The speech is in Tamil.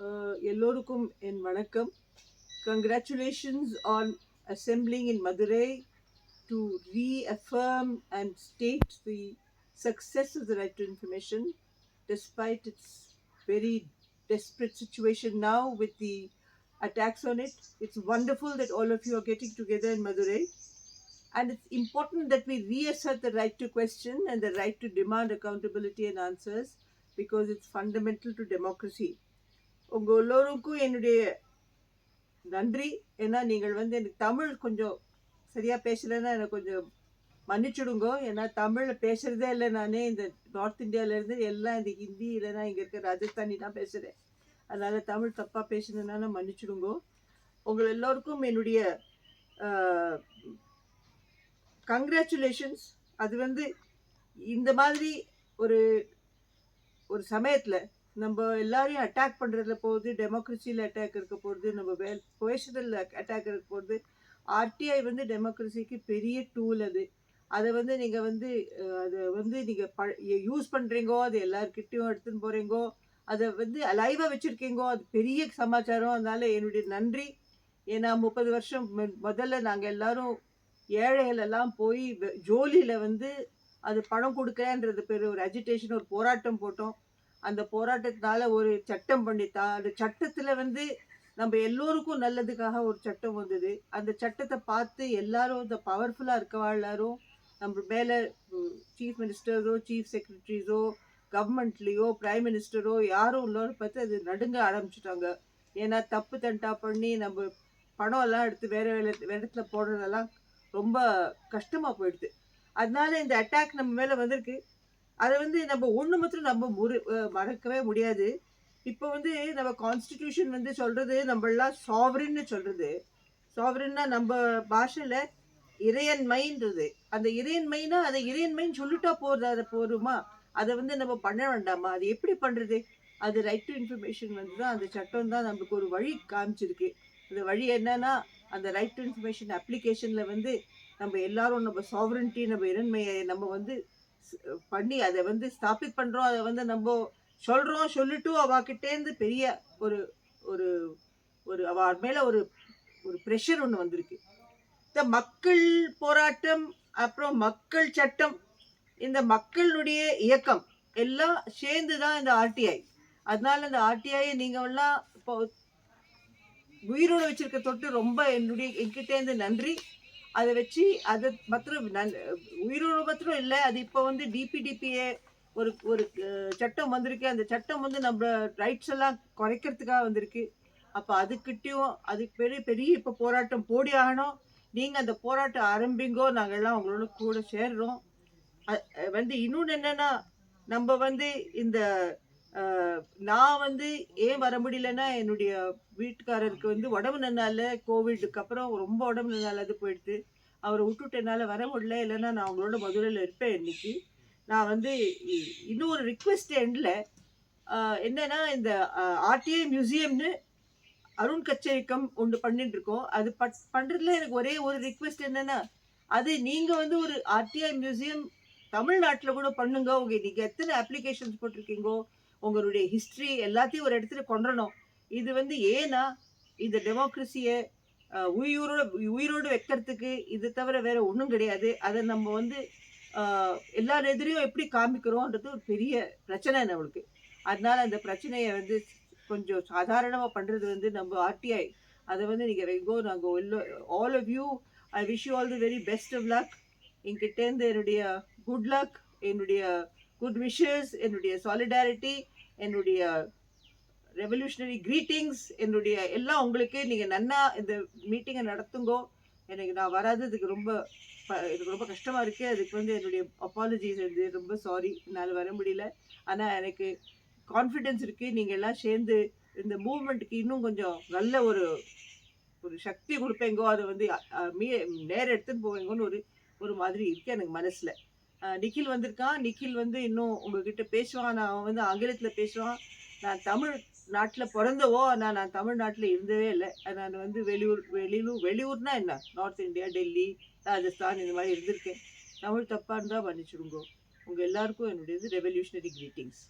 Uh, எல்லோருக்கும் என் வணக்கம் congratulations on assembling in Madurai to reaffirm and state the success of the right to information despite its very desperate situation now with the attacks on it. It's wonderful that all of you are getting together in Madurai. And it's important that we reassert the right to question and the right to demand accountability and answers because it's fundamental to democracy. உங்கள் எல்லோருக்கும் என்னுடைய நன்றி. ஏன்னா நீங்கள் வந்து எனக்கு தமிழ் கொஞ்சம் சரியாக பேசலைன்னா எனக்கு கொஞ்சம் மன்னிச்சுடுங்க. ஏன்னா தமிழில் பேசுகிறதே இல்லை நானே. இந்த நார்த் இந்தியாவிலேருந்து எல்லாம் இந்த ஹிந்தி இல்லைன்னா இங்கே இருக்க ராஜஸ்தானி தான் பேசுகிறேன் அதனால் தமிழ் தப்பாக பேசுனதுனால மன்னிச்சுடுங்க. உங்கள் எல்லோருக்கும் என்னுடைய கங்க்ராச்சுலேஷன்ஸ் அது வந்து இந்த மாதிரி ஒரு ஒரு சமயத்தில் நம்ம எல்லாரையும் அட்டாக் பண்ணுறதுல போகுது டெமோக்ரஸியில் அட்டாக் இருக்க போகிறது நம்ம வே பொசிஷனில் அட்டாக் இருக்க போகிறது ஆர்டிஐ வந்து டெமோக்ரஸிக்கு பெரிய டூல் அது. அதை வந்து நீங்கள் வந்து அதை வந்து நீங்கள் ப யூஸ் பண்ணுறீங்கோ அது எல்லாருக்கிட்டையும் எடுத்துன்னு போகிறீங்கோ அதை வந்து லைவாக வச்சுருக்கீங்கோ அது பெரிய சமாச்சாரம். அதனால் என்னுடைய நன்றி. ஏன்னா முப்பது வருஷம் முதல்ல நாங்கள் எல்லாரும் ஏழைகள் எல்லாம் போய் ஜோலியில் வந்து அது பணம் கொடுக்கலன்றது பேர் ஒரு அஜிடேஷன் ஒரு போராட்டம் போட்டோம். அந்த போராட்டத்தினால ஒரு சட்டம் பண்ணித்தா அந்த சட்டத்தில் வந்து நம்ம எல்லோருக்கும் நல்லதுக்காக ஒரு சட்டம் வந்தது. அந்த சட்டத்தை பார்த்து எல்லாரும் இந்த பவர்ஃபுல்லாக இருக்கவா எல்லாரும் நம்ம மேலே சீஃப் மினிஸ்டரோ சீஃப் செக்ரட்டரிஸோ கவர்மெண்ட்லேயோ பிரைம் மினிஸ்டரோ யாரும் இல்லோன்னு பார்த்து அது நடுங்க ஆரம்பிச்சிட்டாங்க. ஏன்னா தப்பு தண்டா பண்ணி நம்ம பணம் எல்லாம் எடுத்து வேறு வேலை வேற இடத்துல போடுறதெல்லாம் ரொம்ப கஷ்டமாக போயிடுது. அதனால இந்த அட்டாக் நம்ம மேலே வந்திருக்கு. அதை வந்து நம்ம ஒன்று மாத்திரம் நம்ம முறு மறக்கவே முடியாது. இப்போ வந்து நம்ம கான்ஸ்டிடியூஷன் வந்து சொல்கிறது நம்மளாம் சாவரின்னு சொல்கிறது சாவரின்னா நம்ம பாஷையில் இறையன்மைன்றது. அந்த இறையன்மைனா அதை இறையன்மைன்னு சொல்லிட்டா போகிறது அதை போருமா அதை வந்து நம்ம பண்ண வேண்டாமா? அது எப்படி பண்ணுறது அது ரைட் டு இன்ஃபர்மேஷன் வந்து தான் அந்த சட்டம் தான் நமக்கு ஒரு வழி காமிச்சிருக்கு. அந்த வழி என்னன்னா அந்த ரைட் டு இன்ஃபர்மேஷன் அப்ளிகேஷனில் வந்து நம்ம எல்லாரும் நம்ம சாவரன்ட்டி நம்ம இறன்மையை நம்ம வந்து பண்ணி அதை வந்து ஸ்தாபித் பண்ணுறோம் அதை வந்து நம்ம சொல்கிறோம் சொல்லிட்டு அவகிட்டேருந்து பெரிய ஒரு ஒரு ஒரு அவ மேலே ஒரு ஒரு ப்ரெஷர் ஒன்று வந்திருக்கு. இந்த மக்கள் போராட்டம் அப்புறம் மக்கள் சட்டம் இந்த மக்களுடைய இயக்கம் எல்லாம் சேர்ந்து தான் இந்த ஆர்டிஐ அதனால இந்த ஆர்டிஐயை நீங்கள் எல்லாம் இப்போ உயிரோடு வச்சிருக்க தொட்டு ரொம்ப என்னுடைய என்கிட்டேருந்து நன்றி. அதை வச்சு அதை மாத்திரம் நன் உயிரோடு மாத்திரம் இல்லை அது இப்போ வந்து டிபிடிபிஏ ஒரு ஒரு சட்டம் வந்திருக்கு. அந்த சட்டம் வந்து நம்ம ரைட்ஸ் எல்லாம் குறைக்கிறதுக்காக வந்திருக்கு. அப்போ அதுக்கிட்டேயும் அதுக்கு பெரிய பெரிய இப்போ போராட்டம் போடி ஆகணும். நீங்கள் அந்த போராட்டம் ஆரம்பிங்கோ நாங்கள் எல்லாம் உங்களோட கூட சேர்றோம். வந்து இன்னொன்று என்னென்னா நம்ம வந்து இந்த நான் வந்து ஏன் வர முடியலன்னா என்னுடைய வீட்டுக்காரருக்கு வந்து உடம்பு நன்னால கோவிடுக்கு அப்புறம் ரொம்ப உடம்பு நன்னால அது போயிடுது. அவரை விட்டுட்டு என்னால் வர முடியல இல்லைன்னா நான் அவங்களோட மதுரையில் இருப்பேன் இன்னைக்கு. நான் வந்து இன்னும் ஒரு ரிக்வெஸ்ட் எண்டில் என்னன்னா இந்த ஆர்டிஐ மியூசியம்னு அருண் கச்சேரிக்கம் ஒன்று பண்ணிட்டு இருக்கோம் அது பட் பண்ணுறதுல எனக்கு ஒரே ஒரு ரிக்வெஸ்ட் என்னன்னா அது நீங்கள் வந்து ஒரு ஆர்டிஐ மியூசியம் தமிழ்நாட்டில் கூட பண்ணுங்க. உங்க நீங்கள் எத்தனை அப்ளிகேஷன்ஸ் போட்டிருக்கீங்கோ உங்களுடைய ஹிஸ்ட்ரி எல்லாத்தையும் ஒரு இடத்துல கொண்டுறணும். இது வந்து ஏன்னா இந்த டெமோக்ரஸியை உயிரோட உயிரோடு வைக்கிறதுக்கு இது தவிர வேற ஒன்றும் கிடையாது. அதை நம்ம வந்து எல்லார் எதிரையும் எப்படி காமிக்கிறோன்றது ஒரு பெரிய பிரச்சனை நம்மளுக்கு. அதனால அந்த பிரச்சனையை வந்து கொஞ்சம் சாதாரணமாக பண்ணுறது வந்து நம்ம ஆர்டிஐ. அதை வந்து நீங்கள் வைங்கோ நாங்கள் yellow all of you I wish you all the very best of luck என்கிட்டேருந்து என்னுடைய குட் லக் என்னுடைய குட் விஷஸ் என்னுடைய சாலிடாரிட்டி என்னுடைய ரெவல்யூஷனரி கிரீட்டிங்ஸ் என்னுடைய எல்லாம் உங்களுக்கு. நீங்கள் நன்னா இந்த மீட்டிங்கை நடத்துங்கோ. எனக்கு நான் வராததுக்கு ரொம்ப ப- எனக்கு ரொம்ப கஷ்டமாக இருக்குது அதுக்கு வந்து என்னுடைய அப்பாலஜிஸ் வந்து ரொம்ப சாரி என்னால் வர முடியல. ஆனால் எனக்கு கான்ஃபிடென்ஸ் இருக்குது நீங்கள் எல்லாம் சேர்ந்து இந்த மூவ்மெண்ட்டுக்கு இன்னும் கொஞ்சம் நல்ல ஒரு ஒரு சக்தி கொடுப்பேங்கோ. அதை வந்து மீ நேரம் எடுத்துன்னு போவீங்கன்னு ஒரு ஒரு மாதிரி இருக்குது எனக்கு மனசில். நிக்கில் வந்திருக்கான். நிக்கில் வந்து இன்னும் உங்ககிட்ட பேசுவான். நான் அவன் வந்து ஆங்கிலத்தில் பேசுவான். நான் தமிழ் நாட்டில் பிறந்தவோ ஆனால் நான் தமிழ்நாட்டில் இருந்தவே இல்லை. நான் வந்து வெளியூர் வெளியூர் வெளியூர்னா என்ன? நார்த் இந்தியா டெல்லி ராஜஸ்தான் இந்த மாதிரி இருந்திருக்கேன். தமிழ் தப்பாக இருந்தால் மன்னிச்சுடுங்கோ. உங்கள் எல்லாருக்கும் என்னுடையது ரெவல்யூஷனரி கிரீட்டிங்ஸ்